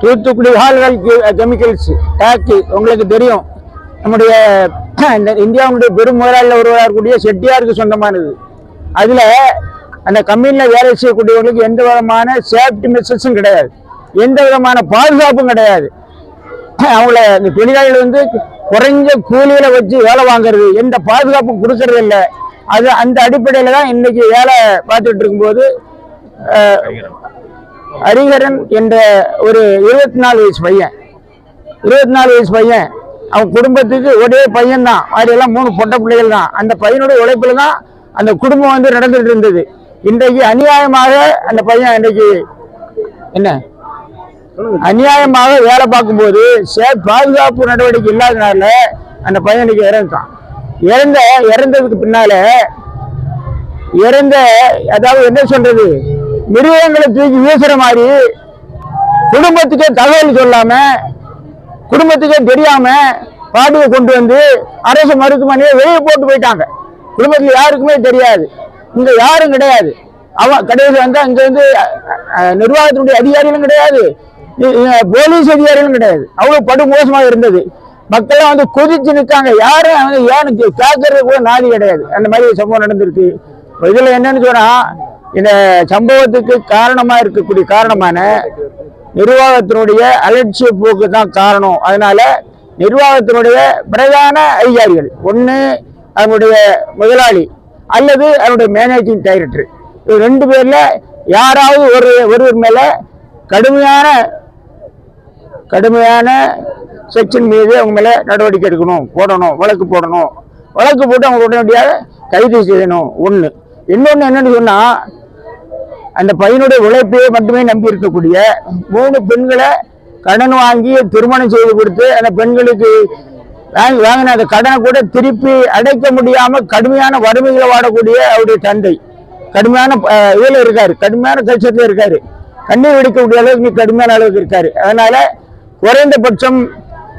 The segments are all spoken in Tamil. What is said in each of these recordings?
தூத்துக்குடி ஹால்வெல் கெமிக்கல்ஸ் டேக்கு உங்களுக்கு தெரியும். நம்முடைய இந்த இந்தியாவுடைய பெரும் முதலாளியில் ஒருவராக இருக்கக்கூடிய செட்டியாருக்கு சொந்தமானது. அதில் அந்த கம்பெனியில் வேலை செய்யக்கூடியவர்களுக்கு எந்த விதமான சேஃப்டி மெஷர்ஸும் கிடையாது. எந்த விதமான பாதுகாப்பும் கிடையாது. அவங்கள இந்த தொழிலாளிகள் வந்து குறைஞ்ச கூலியில வச்சு வேலை வாங்குறது எந்த பாதுகாப்பும் கொடுக்கறது இல்லை. அது அந்த அடிப்படையில் தான் இன்னைக்கு வேலை பார்த்துட்டு இருக்கும்போது ஹரிஹரன் என்ற ஒரு இருபத்தி நாலு வயசு பையன். இருபத்தி நாலு வயசு பையன். அவன் குடும்பத்துக்கு ஒரே பையன் தான் எல்லாம் மூணு பொட்ட பிள்ளைகள் தான் அந்த பையனுடைய உழைப்பில் தான் அந்த குடும்பம் வந்து நடந்துட்டு இருந்தது. இன்றைக்கு அநியாயமாக அந்த பையன் இன்றைக்கு என்ன? அநியாயமாக வேலை பார்க்கும்போது சே- பாதுகாப்பு நடவடிக்கை இல்லாதனால அந்த பையன் இன்னைக்கு இறந்துட்டான். இறந்த இறந்ததுக்கு பின்னால இறந்த அதாவது என்ன சொல்றது? மிருகங்களை தூக்கி வீசுற மாதிரி குடும்பத்துக்கே தகவல் சொல்லாம குடும்பத்துக்கே தெரியாம பாடியை கொண்டு வந்து அரசு மருத்துவமனையை வெளியே போட்டு போயிட்டாங்க. குடும்பத்துல யாருக்குமே தெரியாது. இங்க யாரும் கிடையாது. அவன் கடைசி வந்தா இங்க வந்து நிர்வாகத்தினுடைய அதிகாரிகளும் கிடையாது. போலீஸ் அதிகாரிகளும் கிடையாது. அவ்வளவு படு மோசமாக இருந்தது. மக்கள்லாம் வந்து கொதிச்சு நிற்காங்க யாரும் வந்து ஏன்னு கேட்கறது கூட நாதி கிடையாது. அந்த மாதிரி ஒரு சம்பவம் நடந்திருக்கு. இதில் இதுல என்னன்னு சொன்னா இந்த சம்பவத்துக்கு காரணமாக இருக்கக்கூடிய காரணமான நிர்வாகத்தினுடைய அலட்சிய போக்கு தான் காரணம். அதனால நிர்வாகத்தினுடைய பிரதான அதிகாரிகள் ஒன்று அதனுடைய முதலாளி அல்லது அதனுடைய மேனேஜிங் டைரக்டர் இது ரெண்டு பேரில் யாராவது ஒரு ஒருவர் மேலே கடுமையான கடுமையான செக்ஷன் மீது அவங்க மேலே நடவடிக்கை எடுக்கணும் போடணும் வழக்கு போடணும். வழக்கு போட்டு அவங்க உடனடியாக கைது செய்யணும். ஒன்று இன்னொன்று என்னென்னு சொன்னால் அந்த பையனுடைய உழைப்பையே மட்டுமே நம்பி இருக்கக்கூடிய மூணு பெண்களை கடன் வாங்கி திருமணம் செய்து கொடுத்து அந்த பெண்களுக்கு வாங்கி வாங்கின அந்த கடனை கூட திருப்பி அடைக்க முடியாம கடுமையான வறுமைகளை வாடக்கூடிய அவருடைய தந்தை. கடுமையான இதில் இருக்காரு. கடுமையான கஷ்டத்தில் இருக்காரு. கண்ணீர் வெடிக்கக்கூடிய அளவுக்கு கடுமையான அளவுக்கு இருக்காரு. அதனால குறைந்தபட்சம்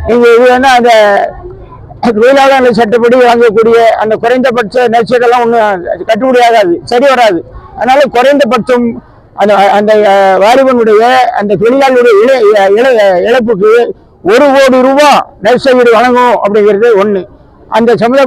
நீங்க இது வந்து அந்த தொழிலாளர் சட்டப்படி வாங்கக்கூடிய அந்த குறைந்தபட்ச நெச்சதெல்லாம் ஒன்றும் கட்டுப்படி ஆகாது. சரி வராது. அதனால குறைந்தபட்சம் அந்த அந்த வாலிபனுடைய அந்த தொழிலாளருடைய இழ இழ இழப்புக்கு ஒரு கோடி ரூபாய் நெற்சவீடு வழங்கும் அப்படிங்கிறது ஒன்று அந்த சமுதாய